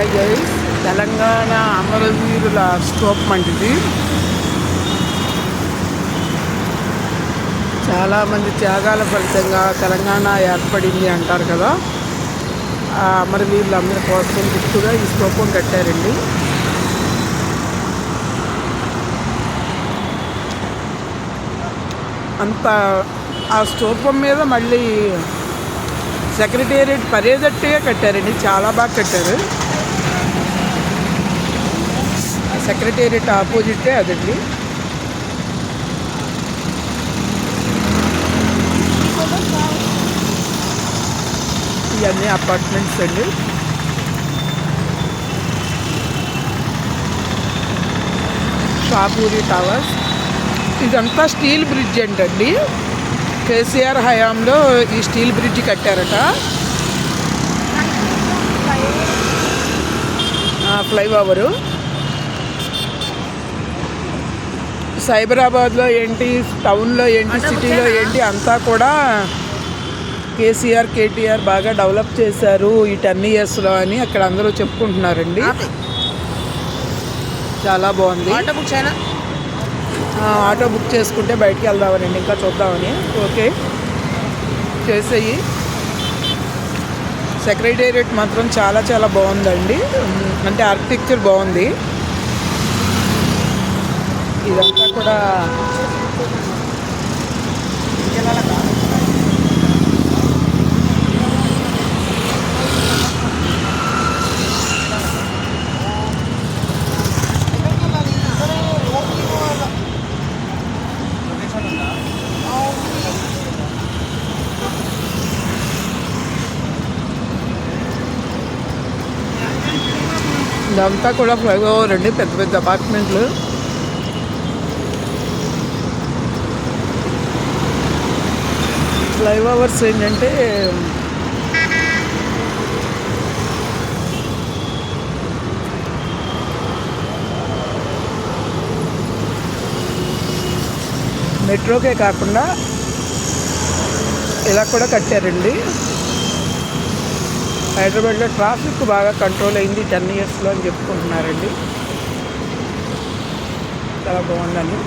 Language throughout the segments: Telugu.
హాయ్ గైస్ తెలంగాణ అమరవీరుల స్టోప్ వంటిది. చాలామంది త్యాగాల ఫలితంగా తెలంగాణ ఏర్పడింది అంటారు కదా. ఆ అమరవీరులందరి కోసం గుర్తుగా ఈ స్తూపం కట్టారండి. అంత ఆ స్తూపం మీద మళ్ళీ సెక్రటేరియట్ పరేదట్టుగా కట్టారండి. చాలా బాగా కట్టారు. సెక్రటేరియట్ ఆపోజిటే అదండి. ఇవన్నీ అపార్ట్మెంట్స్ అండి. షాపూరి టవర్స్. ఇదంతా స్టీల్ బ్రిడ్జ్ అంటండి. కేసీఆర్ హయాంలో ఈ స్టీల్ బ్రిడ్జ్ కట్టారట. ఫ్లైఓవరు. సైబరాబాద్లో ఏంటి టౌన్లో ఏంటి సిటీలో ఏంటి అంతా కూడా కేసీఆర్ కేటీఆర్ బాగా డెవలప్ చేశారు ఈ టెన్ ఇయర్స్లో అని అక్కడ అందరూ చెప్పుకుంటున్నారండి. చాలా బాగుంది. ఆటో బుక్ ఆటో చేసుకుంటే బయటికి వెళ్దామనండి ఇంకా చూద్దామని. ఓకే. చేసేయి. సెక్రటేరియట్ మాత్రం చాలా చాలా బాగుందండి. అంటే ఆర్కిటెక్చర్ బాగుంది. ఇదంతా. కూడా ఇదంతా కూడా ఫ్లైఓవర్ అండి పెద్ద పెద్ద అపార్ట్మెంట్లు ఫ్లైఓవర్స్ ఏంటంటే మెట్రోకే కాకుండా ఇలా కూడా కట్టారండి. హైదరాబాద్లో ట్రాఫిక్ బాగా కంట్రోల్ అయింది టెన్ ఇయర్స్లో అని చెప్పుకుంటున్నారండి. చాలా బాగుందండి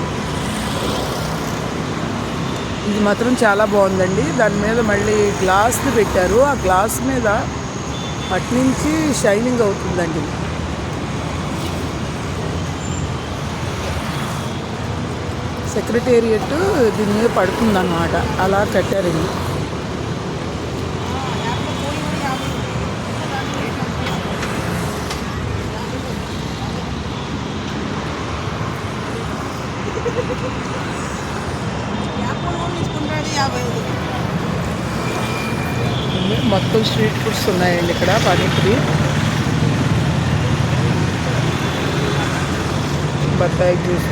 ఇది మాత్రం చాలా బాగుందండి. దాని మీద మళ్ళీ గ్లాస్ పెట్టారు. ఆ గ్లాస్ మీద అట్నుంచి షైనింగ్ అవుతుందండి. సెక్రటేరియట్ దీని మీద పడుతుందన్నమాట. అలా కట్టారండి. Thank you. మొత్తం స్ట్రీట్ ఫుడ్స్ ఉన్నాయండి ఇక్కడ పానీపూరి. బత్తాయి జ్యూస్.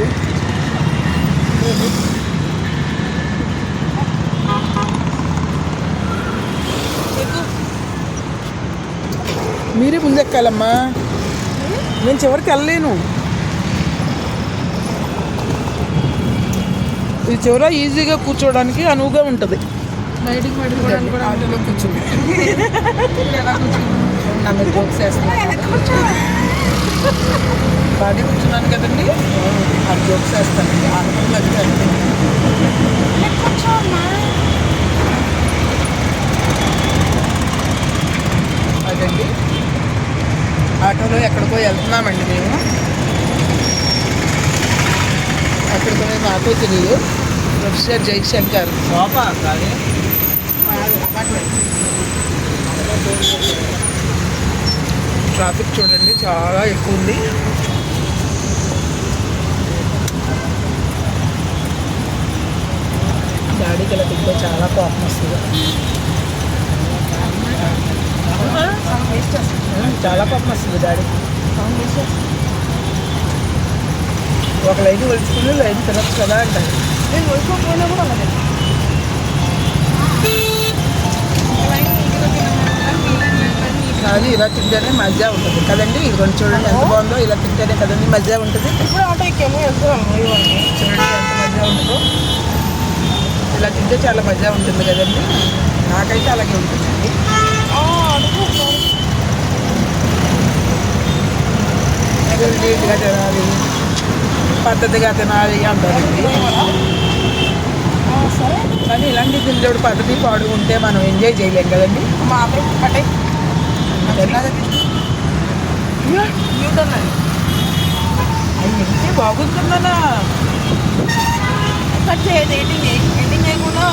మీరే ముందెక్కాలమ్మా. నేను చివరికి వెళ్ళలేను. ఇది చివర ఈజీగా కూర్చోవడానికి అనువుగా ఉంటుంది. బయటికి పడుకోవడానికి కూడా ఆటోలో కూర్చుంది. నన్ను జోక్స్ వేస్తున్నాను బాగా కూర్చున్నాను కదండి. ఆ జోక్స్ వేస్తానండి ఆటోలో వచ్చాను అదండి. ఆటోలో ఎక్కడికో వెళ్తున్నామండి మేము. అక్కడికి మేము ఆటో తెలియదు ప్రొఫెసర్ జయశంకర్. సోఫా కానీ? ట్రాఫిక్ చూడండి చాలా ఎక్కువ ఉంది. డాడీకి ఇలా తింటే చాలా కోపం వస్తుంది. చాలా కోపం వస్తుంది డాడీ. ఒక లైన్ కొలుచుకుని లైన్ తినచ్చు కదా అంటారు. నేను వదులుకోకపోయినా కూడా అలాగే. కానీ ఇలా తింటేనే మజా ఉంటుంది. కదండి? ఇది కొంచెం చూడండి ఎంత బాగుందో. ఇలా తింటేనే కదండి మజా ఉంటుంది. ఇప్పుడు ఆటో ఎక్కాము. వెళ్తున్నాము చూడండి ఎంత మజా ఉంటుందో. ఇలా తింటే చాలా మజా ఉంటుంది కదండి. నాకైతే అలాగే ఉంటుందండి నీట్గా తినాలి. పద్ధతిగా తినాలి అంటారు సరే కానీ ఇలాంటి తిండి పద్ధతి పాడు ఉంటే మనం ఎంజాయ్ చేయలేం కదండి. అయితే బాగుంటుందన్నా. కట్ చేయదు ఎండింగ్ ఎండింగ్ చేయకుండా